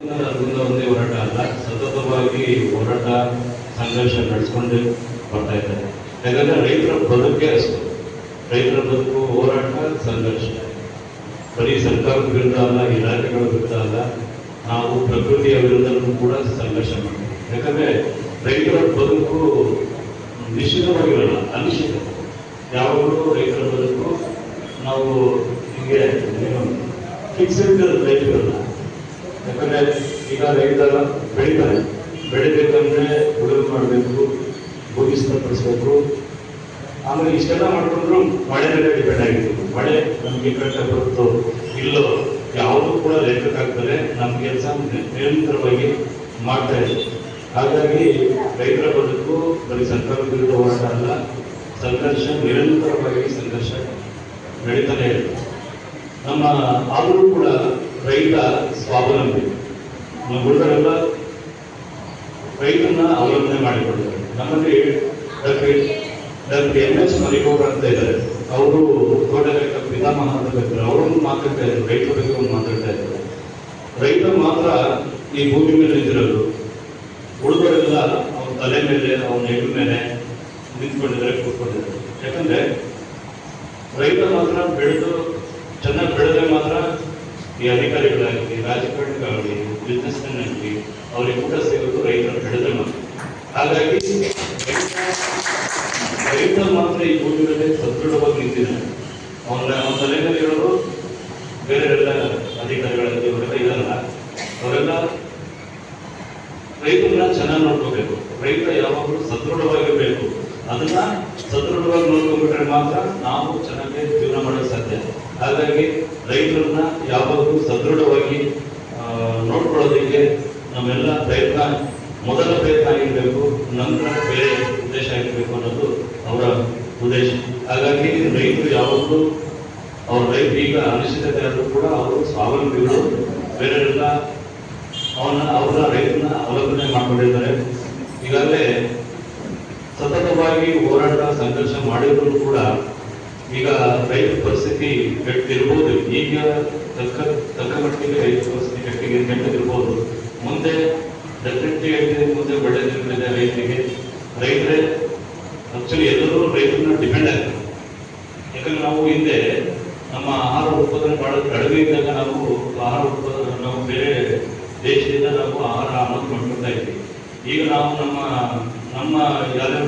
ಒಂದೇ ಹೋರಾಟ ಅಲ್ಲ, ಸತತವಾಗಿ ಹೋರಾಟ ಸಂಘರ್ಷ ನಡೆಸ್ಕೊಂಡು ಬರ್ತಾ ಇದ್ದಾರೆ. ಯಾಕಂದ್ರೆ ರೈತರ ಬದುಕೇ ಅಷ್ಟು. ರೈತರ ಬದುಕು ಹೋರಾಟ, ಸಂಘರ್ಷ. ಬರೀ ಸರ್ಕಾರದ ವಿರುದ್ಧ ಅಲ್ಲ, ಇಲಾಖೆಗಳ ವಿರುದ್ಧ ಅಲ್ಲ, ನಾವು ಪ್ರಕೃತಿಯ ವಿರುದ್ಧನೂ ಕೂಡ ಸಂಘರ್ಷ ಮಾಡ್ತೀವಿ. ಯಾಕಂದ್ರೆ ರೈತರ ಬದುಕು ನಿಶ್ಚಿತವಾಗಿರಲ್ಲ, ಅನಿಶ್ಚಿತ. ಯಾವಾಗಲೂ ರೈತರ ಬದುಕು ನಾವು ಹೀಗೆ ಫಿಕ್ಸ್ಡ್ ಲೈಫ್ ಇರಲ್ಲ ಯಾಕಂದ್ರೆ ಈಗ ರೈತ ಬೆಳಿತಾರೆ. ಬೆಳಿಬೇಕಂದ್ರೆ ಉಳುಮೆ ಮಾಡಬೇಕು ಭೂಮಿ ಪಡಿಸ್ಬೇಕು ಆಮೇಲೆ ಇಷ್ಟೆಲ್ಲ ಮಾಡ್ಕೊಂಡ್ರು ಮಳೆ ಮೇಲೆ ಡಿಪೆಂಡ್ ಆಗಿತ್ತು ಮಳೆ ನಮಗೆ ಕರೆಕ್ಟಾಗಿ ಬರುತ್ತೋ ಇಲ್ಲೋ ಯಾವುದು ಕೂಡ ಲೆಕ್ಕಕ್ಕಾಗ್ತದೆ ನಮ್ಮ ಕೆಲಸ ನಿರಂತರವಾಗಿ ಮಾಡ್ತಾ ಇದೆ ಹಾಗಾಗಿ ರೈತರ ಬದುಕು ಬರೀ ಸರ್ಕಾರ ವಿರುದ್ಧ ಹೋರಾಟ ಅಲ್ಲ, ಸಂಘರ್ಷ ನಿರಂತರವಾಗಿ ಸಂಘರ್ಷ ನಡೀತಾನೆ ಇರುತ್ತೆ. ನಮ್ಮ ಆದರೂ ಕೂಡ ರೈತ ಸ್ವಾವಲಂಬಿ. ನಮ್ಮ ಹುಡುಗರೆಲ್ಲ ರೈತನ ಅವಲಂಬನೆ ಮಾಡಿಕೊಳ್ತಾರೆ ನಮ್ಮಲ್ಲಿ ಡಾಕ್ಟರ್ ಎಂ ಎಸ್ ಮರಿಗೌಡ ಅಂತ ಇದ್ದಾರೆ. ಅವರು ತೋಟಗಾರಿಕಾ ಪಿತಾಮಹ ಅಂತ ಕರೀತಾರೆ. ಅವರೊಂದು ಮಾತಾಡ್ತಾ ಇದ್ದಾರೆ. ರೈತರ ಬಗ್ಗೆ ಒಂದು ಮಾತಾಡ್ತಾ ಇದ್ದಾರೆ. ರೈತ ಮಾತ್ರ ಈ ಭೂಮಿ ಮೇಲೆ ನಿಂತಿರೋದು ಉಳಿದವರೆಲ್ಲ ಅವನ ತಲೆ ಮೇಲೆ ಅವನ ಹೆಗಲ ಮೇಲೆ ನಿಂತ್ಕೊಂಡಿದ್ದಾರೆ, ಕೂತ್ಕೊಂಡಿದ್ದಾರೆ. ಯಾಕಂದ್ರೆ ರೈತ ಮಾತ್ರ ಬೆಳೆದು ಚೆನ್ನಾಗಿ ಈ ಅಧಿಕಾರಿಗಳಾಗಲಿ ರಾಜಕಾರಣಿಗಳಾಗಲಿ ಬಿಸ್ನೆಸ್ ಮ್ಯಾನ್ ಆಗಲಿ ಅವ್ರಿಗೆ ಊಟ ಸಿಗೋದು ರೈತರ ಬೆಳೆದ ಮಾತ್ರ ಹಾಗಾಗಿ ರೈತ ಮಾತ್ರ ಈ ಭೂಮಿ ಮೇಲೆ ಸದೃಢವಾಗಿ ನಿಂತಿದ್ದಾನೆ ಅವನ ಅವನ ತಲೆ ಮೇಲೆ ಇರೋರು ಬೇರೆ ಎಲ್ಲ ಅಧಿಕಾರಿಗಳಾಗಲಿ ಅವರೆಲ್ಲ ಇರಲ್ಲ ಅವರೆಲ್ಲ ರೈತರನ್ನ ಚೆನ್ನಾಗಿ ನೋಡ್ಕೋಬೇಕು. ರೈತ ಯಾವಾಗಲೂ ಸದೃಢವಾಗಿರಬೇಕು. ಅದನ್ನ ಸದೃಢವಾಗಿ ನೋಡ್ಕೊಂಡ್ಬಿಟ್ರೆ ಮಾತ್ರ ನಾವು ಚೆನ್ನಾಗಿ ಜೀವನ ಮಾಡೋಕೆ ಸಾಧ್ಯ. ಹಾಗಾಗಿ ರೈತರನ್ನ ಯಾವಾಗಲೂ ಸದೃಢವಾಗಿ ನೋಡ್ಕೊಳ್ಳೋದಕ್ಕೆ ನಮ್ಮೆಲ್ಲ ಪ್ರಯತ್ನ, ಮೊದಲ ಪ್ರಯತ್ನ ಆಗಿರಬೇಕು, ನಂತರ ಬೇರೆ ಉದ್ದೇಶ ಆಗಿರಬೇಕು ಅನ್ನೋದು ಅವರ ಉದ್ದೇಶ. ಹಾಗಾಗಿ ರೈತರು ಯಾವಾಗಲೂ ಅವ್ರ ರೈತ ಈಗ ಅನಿಶ್ಚಿತತೆ ಆದರೂ ಕೂಡ ಅವರು ಸ್ವಾವಲಂಬಿಗಳು. ಬೇರೆಲ್ಲ ಅವನ ಅವರ ರೈತನ ಅವಲಂಬನೆ ಮಾಡಿಕೊಂಡಿದ್ದಾರೆ. ಈಗಾಗಲೇ ಸತತವಾಗಿ ಹೋರಾಟ, ಸಂಘರ್ಷ ಮಾಡಿದ್ರು ಕೂಡ ಈಗ ರೈತ ಪರಿಸ್ಥಿತಿ ಕೆಟ್ಟಿರ್ಬೋದು. ಈಗ ತಕ್ಕ ತಕ್ಕ ಮಟ್ಟಿಗೆ ರೈತ ಪರಿಸ್ಥಿತಿ ಕೆಟ್ಟಿಗೆ ಕೆಟ್ಟದಿರ್ಬೋದು. ಮುಂದೆ ಡೆಫಿನೆಟ್ಲಿ ಮುಂದೆ ಒಳ್ಳೆ ದಿನಗಳಿದೆ ರೈತರಿಗೆ. ರೈತರೇ ಆಕ್ಚುಲಿ ಎಲ್ಲರೂ ರೈತರನ್ನ ಡಿಪೆಂಡ್ ಆಗ್ತಾರೆ. ಯಾಕಂದ್ರೆ ನಾವು ಹಿಂದೆ ನಮ್ಮ ಆಹಾರ ಉತ್ಪಾದನೆ ಬಹಳ ಕಡಿಮೆ ಇದ್ದಾಗ ನಾವು ಆಹಾರ ಉತ್ಪಾದನೆ, ನಾವು ಬೇರೆ ದೇಶದಿಂದ ನಾವು ಆಹಾರ ಆಮದು ಮಾಡ್ಕೊಳ್ತಾ ಇದ್ವಿ. ಈಗ ನಾವು ನಮ್ಮ ನಮ್ಮ ಯಾವ್ಯಾವ